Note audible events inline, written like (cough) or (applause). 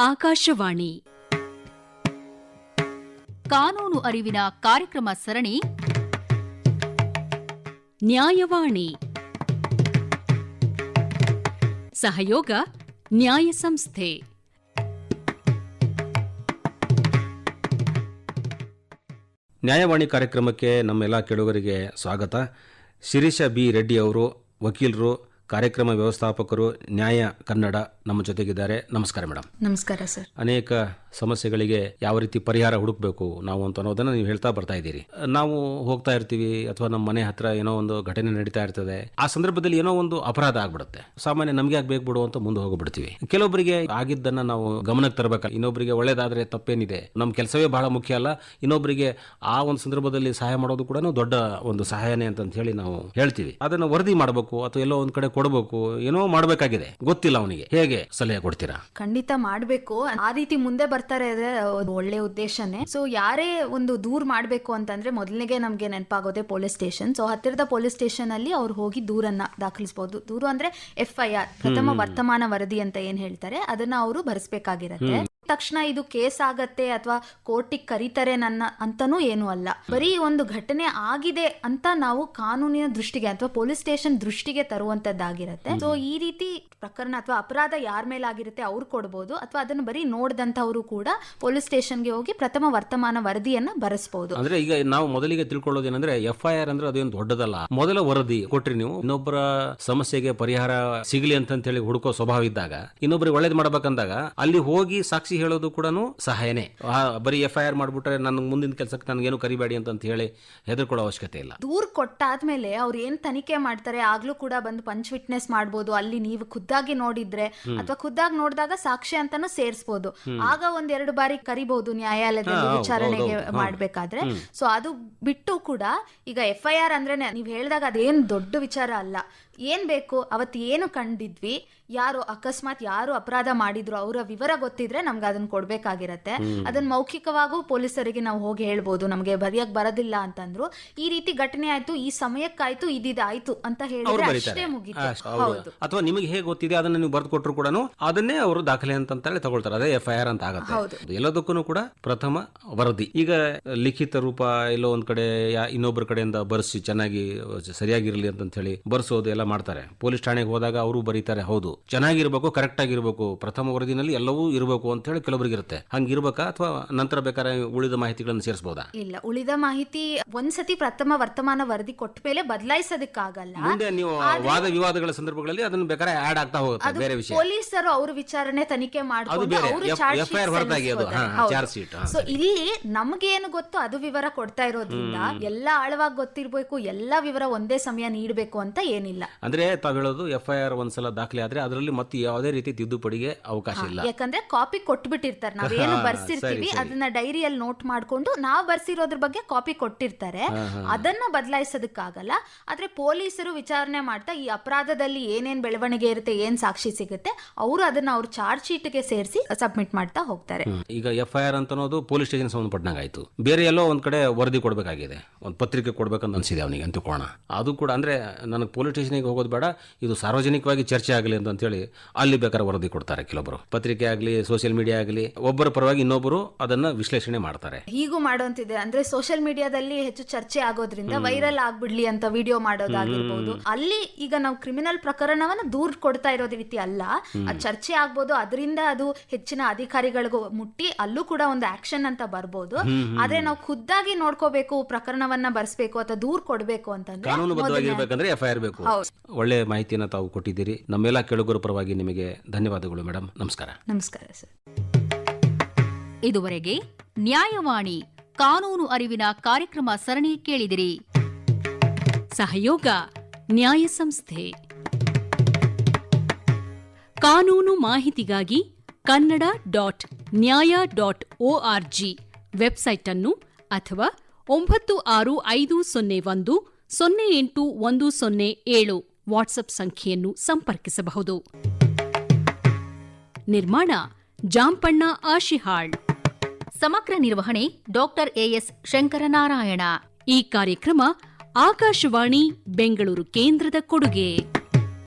ಆಕಾಶವಾಣಿ. ಕಾನೂನು ಅರಿವಿನ ಕಾರ್ಯಕ್ರಮ ಸರಣಿ. ನ್ಯಾಯವಾಣಿ. ಸಹಯೋಗ, ನ್ಯಾಯ ಸಂಸ್ಥೆ. ನ್ಯಾಯವಾಣಿ ಕಾರ್ಯಕ್ರಮಕ್ಕೆ ನಮ್ಮೆಲ್ಲ ಕೇಳುಗರಿಗೆ ಸ್ವಾಗತ. ಶಿರೀಷ ಬಿ ರೆಡ್ಡಿ ಅವರು, ವಕೀಲರು, ಕಾರ್ಯಕ್ರಮ ವ್ಯವಸ್ಥಾಪಕರು, ನ್ಯಾಯ ಕನ್ನಡ ನಮ್ಮ ಜೊತೆಗಿದ್ದಾರೆ. ನಮಸ್ಕಾರ ಮೇಡಮ್ ನಮಸ್ಕಾರ ಸರ್. ಅನೇಕ ಸಮಸ್ಯೆಗಳಿಗೆ ಯಾವ ರೀತಿ ಪರಿಹಾರ ಹುಡುಕಬೇಕು ನಾವು ಅಂತ ಅನ್ನೋದನ್ನ ನೀವು ಹೇಳ್ತಾ ಬರ್ತಾ ಇದ್ದೀರಿ. ನಾವು ಹೋಗ್ತಾ ಇರ್ತೀವಿ ಅಥವಾ ನಮ್ಮ ಮನೆ ಹತ್ರ ಏನೋ ಒಂದು ಘಟನೆ ನಡೀತಾ ಇರ್ತದೆ. ಆ ಸಂದರ್ಭದಲ್ಲಿ ಏನೋ ಒಂದು ಅಪರಾಧ ಆಗ್ಬಿಡುತ್ತೆ. ಸಾಮಾನ್ಯ ನಮ್ಗೆ ಆಗ್ಬೇಕು ಬಿಡು ಅಂತ ಮುಂದೆ ಹೋಗ್ಬಿಡ್ತೀವಿ. ಕೆಲವೊಬ್ಬರಿಗೆ ಆಗಿದ್ದನ್ನ ನಾವು ಗಮನಕ್ಕೆ ತರಬೇಕಲ್ಲ ಇನ್ನೊಬ್ಬರಿಗೆ ಒಳ್ಳೇದಾದ್ರೆ ತಪ್ಪೇನಿದೆ. ನಮ್ಮ ಕೆಲಸವೇ ಬಹಳ ಮುಖ್ಯ ಅಲ್ಲ. ಇನ್ನೊಬ್ಬರಿಗೆ ಆ ಒಂದು ಸಂದರ್ಭದಲ್ಲಿ ಸಹಾಯ ಮಾಡೋದು ಕೂಡ ದೊಡ್ಡ ಒಂದು ಸಹಾಯನೇ ಅಂತ ಹೇಳಿ ನಾವು ಹೇಳ್ತೀವಿ. ಅದನ್ನ ವರದಿ ಮಾಡಬೇಕು ಅಥವಾ ಎಲ್ಲೋ ಒಂದ್ ಕಡೆ ಕೊಡಬೇಕು. ಏನೋ ಮಾಡಬೇಕಾಗಿದೆ. ಗೊತ್ತಿಲ್ಲ ಅವನಿಗೆ. ಹೇಗೆ? ಸಲಹೆ ಕೊಡ್ತೀರಾ? ಖಂಡಿತ ಮಾಡ್ಬೇಕು. ಆ ರೀತಿ ಮುಂದೆ ಬರ್ತಾರೆ ಅಂದ್ರೆ ಅದು ಒಳ್ಳೆ ಉದ್ದೇಶನೇ. ಸೊ ಯಾರೇ ಒಂದು ದೂರ್ ಮಾಡ್ಬೇಕು ಅಂತಂದ್ರೆ ಮೊದಲಿಗೆ ನಮ್ಗೆ ನೆನಪಾಗೋದೆ ಪೊಲೀಸ್ ಸ್ಟೇಷನ್. ಸೊ ಹತ್ತಿರದ ಪೊಲೀಸ್ ಸ್ಟೇಷನ್ ಅಲ್ಲಿ ಅವ್ರು ಹೋಗಿ ದೂರನ್ನ ದಾಖಲಿಸಬಹುದು ದೂರು ಅಂದ್ರೆ ಎಫ್ ಐ ಆರ್ ಪ್ರಥಮ ವರ್ತಮಾನ ವರದಿ ಅಂತ ಏನ್ ಹೇಳ್ತಾರೆ ಅದನ್ನ ಅವರು ಭರಿಸಬೇಕಾಗಿರತ್ತೆ ತಕ್ಷಣ ಇದು ಕೇಸ್ ಆಗತ್ತೆ ಅಥವಾ ಕೋರ್ಟಿಗೆ ಕರೀತಾರೆ ನನ್ನ ಅಂತನೂ ಏನು ಅಲ್ಲ. ಬರೀ ಒಂದು ಘಟನೆ ಆಗಿದೆ ಅಂತ ನಾವು ಕಾನೂನಿನ ದೃಷ್ಟಿಗೆ ಅಥವಾ ಪೊಲೀಸ್ ಸ್ಟೇಷನ್ ದೃಷ್ಟಿಗೆ ತರುವಂತದ್ದಾಗಿರತ್ತೆ. ಸೊ ಈ ರೀತಿ ಪ್ರಕರಣ ಅಥವಾ ಅಪರಾಧ ಯಾರ ಮೇಲೆ ಆಗಿರುತ್ತೆ ಅವ್ರು ಕೊಡ್ಬೋದು ಅಥವಾ ಅದನ್ನು ಬರೀ ನೋಡ್ದಂಥವ್ರು ಕೂಡ ಪೊಲೀಸ್ ಸ್ಟೇಷನ್ಗೆ ಹೋಗಿ ಪ್ರಥಮ ವರ್ತಮಾನ ವರದಿಯನ್ನ ಬರೆಸಬಹುದು ಅಂದ್ರೆ ಈಗ ನಾವು ಮೊದಲಿಗೆ ತಿಳ್ಕೊಳ್ಳೋದೇನಂದ್ರೆ ಎಫ್ ಐ ಆರ್ ಅಂದ್ರೆ ಅದೇನು ದೊಡ್ಡದಲ್ಲ. ಮೊದಲ ವರದಿ ಕೊಟ್ರಿ ನೀವು. ಇನ್ನೊಬ್ಬರ ಸಮಸ್ಯೆಗೆ ಪರಿಹಾರ ಸಿಗ್ಲಿ ಅಂತ ಹೇಳಿ ಹುಡುಕೋ ಸ್ವಭಾವ ಇದ್ದಾಗ ಇನ್ನೊಬ್ಬರಿಗೆ ಒಳ್ಳೇದು ಮಾಡ್ಬೇಕಂದಾಗ ಅಲ್ಲಿ ಹೋಗಿ ಸಾಕ್ಷಿ ಹೇಳೋದು ಕೂಡ ಸಹಾಯನೇ. ಬರೀ ಎಫ್ ಐ ಆರ್ ಮಾಡ್ಬಿಟ್ರೆ ನನ್ನ ಮುಂದಿನ ಕೆಲಸಕ್ಕೆ ನನಗೇನು ಕರಿಬೇಡಿ ಅಂತ ಹೇಳಿ ಹೆದರ್ಕೊಳ್ಳೋ ಅವಶ್ಯಕತೆ ಇಲ್ಲ. ದೂರ್ ಕೊಟ್ಟಾದ್ಮೇಲೆ ಅವ್ರು ಏನ್ ತನಿಖೆ ಮಾಡ್ತಾರೆ ಆಗ್ಲೂ ಕೂಡ ಬಂದು ಪಂಚ್ ವಿಟ್ನೆಸ್ ಮಾಡ್ಬೋದು. ಅಲ್ಲಿ ನೀವು ಖುದ್ದಾಗಿ ನೋಡಿದ್ರೆ ಅಥವಾ ಖುದ್ದಾಗಿ ನೋಡಿದಾಗ ಸಾಕ್ಷಿ ಅಂತಾನು ಸೇರಿಸಬಹುದು ಆಗ ಒಂದ್ ಎರಡು ಬಾರಿ ಕರಿಬಹುದು ನ್ಯಾಯಾಲಯದಲ್ಲಿ ವಿಚಾರಣೆಗೆ. ಮಾಡ್ಬೇಕಾದ್ರೆ. ಸೊ ಅದು ಬಿಟ್ಟು ಕೂಡ ಈಗ ಎಫ್ ಐ ಆರ್ ಅಂದ್ರೆ ನೀವ್ ಹೇಳಿದಾಗ ಅದೇನ್ ದೊಡ್ಡ ವಿಚಾರ ಅಲ್ಲ. ಏನ್ ಬೇಕು? ಅವತ್ತು ಏನು ಕಂಡಿದ್ವಿ? ಯಾರು ಅಕಸ್ಮಾತ್ ಯಾರು ಅಪರಾಧ ಮಾಡಿದ್ರು? ಅವರ ವಿವರ ಗೊತ್ತಿದ್ರೆ ನಮ್ಗೆ ಅದನ್ನ ಕೊಡ್ಬೇಕಾಗಿರತ್ತೆ. ಅದನ್ನ ಮೌಖಿಕವಾಗೂ ಪೊಲೀಸರಿಗೆ ನಾವು ಹೋಗಿ ಹೇಳ್ಬೋದು ನಮ್ಗೆ ಬರೆಯಕ್ ಬರೋದಿಲ್ಲ ಅಂತಂದ್ರು ಈ ರೀತಿ ಘಟನೆ ಆಯ್ತು ಈ ಸಮಯಕ್ಕಾಯ್ತು ಇದಿದಾಯ್ತು ಅಂತ ಹೇಳಿ ಹೇಳಿದ್ರೆ ಅಷ್ಟೇ ಮುಗೀತು. ಹೌದು. ಅಥವಾ ನಿಮಗೆ ಹೇಗೆ ಗೊತ್ತಿದೆ ಅದನ್ನ ನೀವು ಬರೆದು ಕೊಟ್ಟರು ಕೂಡ ಅದನ್ನೇ ಅವರು ದಾಖಲೆ ಅಂತ ಹೇಳಿ ತಗೊಳ್ತಾರೆ ಅದೇ ಎಫ್ ಐ ಆರ್ ಅಂತ. ಆಗುತ್ತೆ. ಎಲ್ಲದಕ್ಕೂ ಕೂಡ ಪ್ರಥಮ ವರದಿ. ಈಗ ಲಿಖಿತ ರೂಪ ಎಲ್ಲೋ ಒಂದ್ ಕಡೆ ಇನ್ನೊಬ್ಬರ ಕಡೆಯಿಂದ ಬರ್ಸಿ ಚೆನ್ನಾಗಿ ಸರಿಯಾಗಿರ್ಲಿ ಅಂತ ಹೇಳಿ ಬರ್ಸೋದು ಎಲ್ಲ ಮಾಡ್ತಾರೆ. ಪೊಲೀಸ್ ಠಾಣೆಗೆ ಹೋದಾಗ ಅವರು ಬರೀತಾರೆ ಹೌದು. ಚೆನ್ನಾಗಿರ್ಬೇಕು ಕರೆಕ್ಟ್ ಆಗಿರ್ಬೇಕು ಪ್ರಥಮ ವರದಿನಲ್ಲಿ ಎಲ್ಲವೂ ಇರಬೇಕು ಅಂತ ಹೇಳಿ ಕೆಲವರಿಗೆ ಇರುತ್ತೆ. ಹಂಗಿರ್ಬೇಕಾ ಅಥವಾ ನಂತರ ಬೇಕಾದ್ರೆ ಉಳಿದ ಮಾಹಿತಿಗಳನ್ನು ಸೇರಿಸಬಹುದಾ ಇಲ್ಲ ಉಳಿದ ಮಾಹಿತಿ ಒಂದ್ಸತಿ ಪ್ರಥಮ ವರ್ತಮಾನ ವರದಿ ಕೊಟ್ಟ ಮೇಲೆ ಬದಲಾಯಿಸೋದಕ್ಕಾಗಲ್ಲ. ಮುಂದೆ ನೀವು ವಾದ ವಿವಾದಗಳ ಸಂದರ್ಭಗಳಲ್ಲಿ ಅದನ್ನು ಬೇಕಾದ್ರೆ ಆಡ್ ಆಗ್ತಾ ಹೋಗುತ್ತೆ ಅದು ಬೇರೆ ವಿಷಯ. ಪೊಲೀಸರು ಅವ್ರ ವಿಚಾರಣೆ ತನಿಖೆ ಮಾಡ್ಕೊಂಡು. ಅವರು ಚಾರ್ಜ್ ಹೊರತಾಗಿ ಅದು. ಸೊ ಇಲ್ಲಿ ನಮ್ಗೆ ಏನು ಗೊತ್ತು ಅದು ವಿವರ ಕೊಡ್ತಾ ಇರೋದ್ರಿಂದ ಎಲ್ಲ ಆಳವಾಗಿ ಗೊತ್ತಿರಬೇಕು ಎಲ್ಲ ವಿವರ ಒಂದೇ ಸಮಯ ನೀಡಬೇಕು ಅಂತ ಏನಿಲ್ಲ. ಅಂದ್ರೆ ತಾವ್ ಹೇಳೋದು ಎಫ್ ಐ ಆರ್ ಒಂದ್ಸಲ ದಾಖಲೆ ಆದ್ರೆ ಅದರಲ್ಲಿ ಮತ್ತೆ ಯಾವುದೇ ರೀತಿ ತಿದ್ದುಪಡಿಗೆ ಅವಕಾಶ ಇಲ್ಲ. ಯಾಕಂದ್ರೆ ಕಾಪಿ ಕೊಟ್ಬಿಟ್ಟಿರ್ತಾರೆ. ನಾವೇನು (laughs) ಬರ್ಸಿರ್ತೀವಿ ಸರಿ, ಸರಿ. ಅದನ್ನ ಡೈರಿಯಲ್ಲಿ ನೋಟ್ ಮಾಡ್ಕೊಂಡು ನಾವು ಬರ್ಸಿರೋದ್ರ ಬಗ್ಗೆ ಕಾಪಿ ಕೊಟ್ಟಿರ್ತಾರೆ. ಅದನ್ನ ಬದಲಾಯಿಸೋದಕ್ಕಾಗಲ್ಲ. ಆದ್ರೆ ಪೊಲೀಸರು ವಿಚಾರಣೆ ಮಾಡ್ತಾ ಈ ಅಪರಾಧದಲ್ಲಿ ಏನೇನ್ ಬೆಳವಣಿಗೆ ಇರುತ್ತೆ ಏನ್ ಸಾಕ್ಷಿ ಸಿಗುತ್ತೆ ಅವರು ಅದನ್ನ ಅವ್ರ ಚಾರ್ಜ್ ಶೀಟ್ಗೆ ಸೇರಿಸಿ ಸಬ್ಮಿಟ್ ಮಾಡ್ತಾ ಹೋಗ್ತಾರೆ. ಈಗ ಎಫ್ ಐ ಆರ್ ಅಂತ ಪೊಲೀಸ್ ಸ್ಟೇಷನ್ ಸಂಬಂಧಪಟ್ಟಂಗ ಆಯ್ತು. ಬೇರೆ ಎಲ್ಲೋ ಒಂದ್ ಕಡೆ ವರದಿ ಕೊಡ್ಬೇಕಾಗಿದೆ. ಒಂದ್ ಪತ್ರಿಕೆ ಕೊಡ್ಬೇಕಂತ ಅನ್ಸಿದೆ ಅವನಿಗೆ ಅಂತ ಕೋಣ ಅದು ಕೂಡ ಅಂದ್ರೆ ನನಗೆ ಪೊಲೀಸ್ ಸ್ಟೇಷನ್ಗೆ ಹೋಗೋದು ಬೇಡ ಇದು ಸಾರ್ವಜನಿಕವಾಗಿ ಚರ್ಚೆ ಆಗಲಿ ಅಂತ ಹೇಳಿ ಅಲ್ಲಿ ಬೇಕಾದ್ರೆ ವರದಿ ಕೊಡ್ತಾರೆ ಕೆಲವೊಬ್ಬರು ಪತ್ರಿಕೆ ಆಗಲಿ ಸೋಷಿಯಲ್ ಮೀಡಿಯಾ ಆಗಲಿ ಒಬ್ಬರ ಪರವಾಗಿ ಇನ್ನೊಬ್ಬರು ಅದನ್ನ ವಿಶ್ಲೇಷಣೆ ಮಾಡ್ತಾರೆ. ಹೀಗೂ ಮಾಡುವಂತಿದೆ. ಅಂದ್ರೆ ಸೋಷಿಯಲ್ ಮೀಡಿಯಾದಲ್ಲಿ ಹೆಚ್ಚು ಚರ್ಚೆ ಆಗೋದ್ರಿಂದ ವೈರಲ್ ಆಗ್ಬಿಡ್ಲಿ ಅಂತ ವಿಡಿಯೋ ಮಾಡೋದಾಗಿರ್ಬೋದು. ಅಲ್ಲಿ ಈಗ ನಾವು ಕ್ರಿಮಿನಲ್ ಪ್ರಕರಣವನ್ನ ದೂರ್ ಕೊಡ್ತಾ ಇರೋದ್ ರೀತಿ ಅಲ್ಲ. ಅದು ಚರ್ಚೆ ಆಗ್ಬೋದು ಅದರಿಂದ ಅದು ಹೆಚ್ಚಿನ ಅಧಿಕಾರಿಗಳಿಗೂ ಮುಟ್ಟಿ ಅಲ್ಲೂ ಕೂಡ ಒಂದು ಆಕ್ಷನ್ ಅಂತ ಬರ್ಬೋದು. ಆದ್ರೆ ನಾವು ಖುದ್ದಾಗಿ ನೋಡ್ಕೋಬೇಕು ಪ್ರಕರಣವನ್ನ ಬರ್ಸ್ಬೇಕು ಅಥವಾ ದೂರ್ ಕೊಡ್ಬೇಕು ಅಂತಂದ್ರೆ ಕಾನೂನುಬದ್ಧವಾಗಿರ್ಬೇಕಂದ್ರೆ ಬೇಕು. ಒಳ್ಳೆ ಮಾಹಿತಿಯನ್ನು ತಾವು ಕೊಟ್ಟಿದ್ದೀರಿ. ನಮ್ಮೆಲ್ಲ ಕೆಳಗುರು ಪರವಾಗಿ ನಿಮಗೆ ಧನ್ಯವಾದಗಳು ಮೇಡಮ್ ನಮಸ್ಕಾರ. ನಮಸ್ಕಾರ ಸರ್. ಇದುವರೆಗೆ ನ್ಯಾಯವಾಣಿ ಕಾನೂನು ಅರಿವಿನ ಕಾರ್ಯಕ್ರಮ ಸರಣಿ ಕೇಳಿದಿರಿ. ಸಹಯೋಗ ನ್ಯಾಯ ಸಂಸ್ಥೆ. ಕಾನೂನು ಮಾಹಿತಿಗಾಗಿ Kannada dot Nyaya dot O R G website ಅನ್ನು ಅಥವಾ ಒಂಬತ್ತು ಆರು ಐದು ಸೊನ್ನೆ ಒಂದು ಸೊನ್ನೆ ಎಂಟು ಒಂದು ಸೊನ್ನೆ ಏಳು ವಾಟ್ಸಪ್ ಸಂಖ್ಯೆಯನ್ನು ಸಂಪರ್ಕಿಸಬಹುದು. ನಿರ್ಮಾಣ ಜಾಂಪಣ್ಣ ಆಶಿಹಾಳ್. ಸಮಗ್ರ ನಿರ್ವಹಣೆ ಡಾಕ್ಟರ್ ಎಎಸ್ ಶಂಕರನಾರಾಯಣ. ಈ ಕಾರ್ಯಕ್ರಮ ಆಕಾಶವಾಣಿ ಬೆಂಗಳೂರು ಕೇಂದ್ರದ ಕೊಡುಗೆ.